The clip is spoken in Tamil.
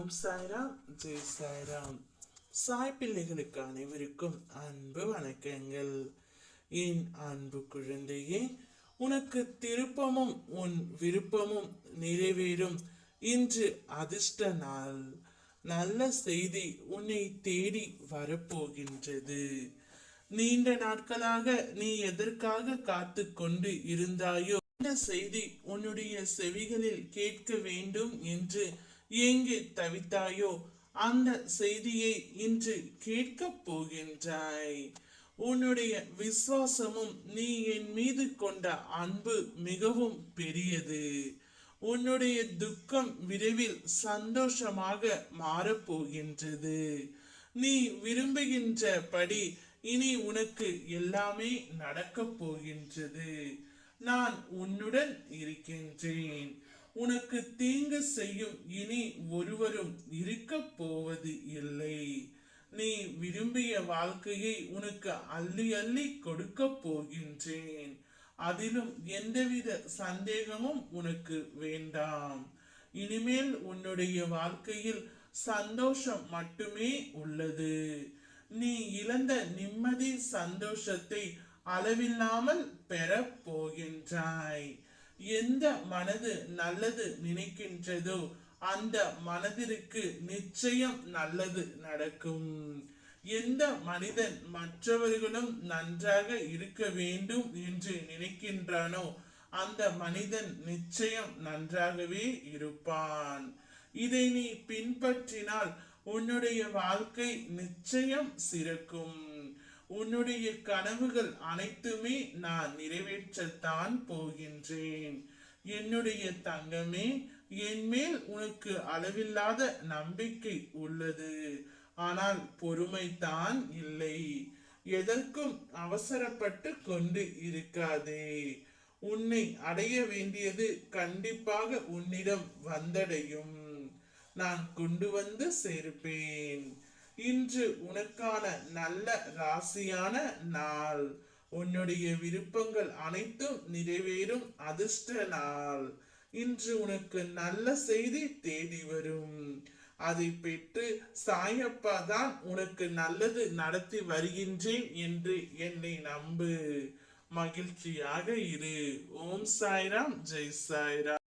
ஓம் சாய்ராம் ஜெய் சாய்ராம் சாய் பிள்ளைகளுக்கு அனைவருக்கும் அன்பு வணக்கங்கள். என் அன்பு குழந்தையே உனக்கு திருப்பமும் உன் விருப்பமும் நிறைவேறும். இன்று அதிர்ஷ்ட நாள். நல்ல செய்தி உன்னை தேடி வரப்போகின்றது. நீண்ட நாட்களாக நீ எதற்காக காத்து கொண்டு இருந்தாயோ? இந்த செய்தி உன்னுடைய செவிகளில் கேட்க வேண்டும் என்று எங்கு தவித்தாயோ அந்த செய்தியை இன்று கேட்கப் போகின்றாய். உன்னுடைய விசுவாசமும் நீ என் மீது கொண்ட அன்பு மிகவும் பெரியது. உன்னுடைய துக்கம் விரைவில் சந்தோஷமாக மாறப்போகின்றது நீ விரும்புகின்றபடி இனி உனக்கு எல்லாமே நடக்கப் போகின்றது. நான் உன்னுடன் இருக்கின்றேன். உனக்கு தீங்கு செய்யும். இனி ஒருவரும் இருக்க போவது இல்லை. நீ விரும்பிய வாழ்க்கையை உனக்கு அள்ளி அள்ளி கொடுக்க போகின்றேன். அதிலும் எந்தவித சந்தேகமும் உனக்கு வேண்டாம். இனிமேல் உன்னுடைய வாழ்க்கையில் சந்தோஷம் மட்டுமே உள்ளது. நீ இழந்த நிம்மதி சந்தோஷத்தை அளவில்லாமல் பெற போகின்றாய். எந்த மனது நல்லது நினைக்கின்றதோ அந்த மனதிற்கு நிச்சயம் நல்லது நடக்கும். எந்த மனிதன் மற்றவர்களும் நன்றாக இருக்க வேண்டும் என்று நினைக்கின்றானோ அந்த மனிதன் நிச்சயம் நன்றாகவே இருப்பான். இதை நீ பின்பற்றினால் உன்னுடைய வாழ்க்கை நிச்சயம் சிறக்கும். உன்னுடைய கனவுகள் அனைத்துமே நான் நிறைவேற்றத்தான் போகின்றேன். என்னுடைய தங்கமே என்மேல் உனக்கு அளவில்லாத நம்பிக்கை உள்ளது. ஆனால் பொறுமைதான் இல்லை. எதற்கும் அவசரப்பட்டு கொண்டு இருக்காதே. உன்னை அடைய வேண்டியது கண்டிப்பாக உன்னிடம் வந்தடையும். நான் கொண்டு வந்து சேர்ப்பேன். இன்று உனக்கான நல்ல ராசியான நாள். உன்னுடைய விருப்பங்கள் அனைத்தும் நிறைவேறும் அதிர்ஷ்ட நாள். இன்று உனக்கு நல்ல செய்தி தேடி வரும். அதை பெற்று சாயப்பா தான் உனக்கு நல்லது நடத்தி வருகின்றேன் என்று என்னை நம்பு. மகிழ்ச்சியாக இரு. ஓம் சாய்ராம். ஜெய் சாய்ராம்.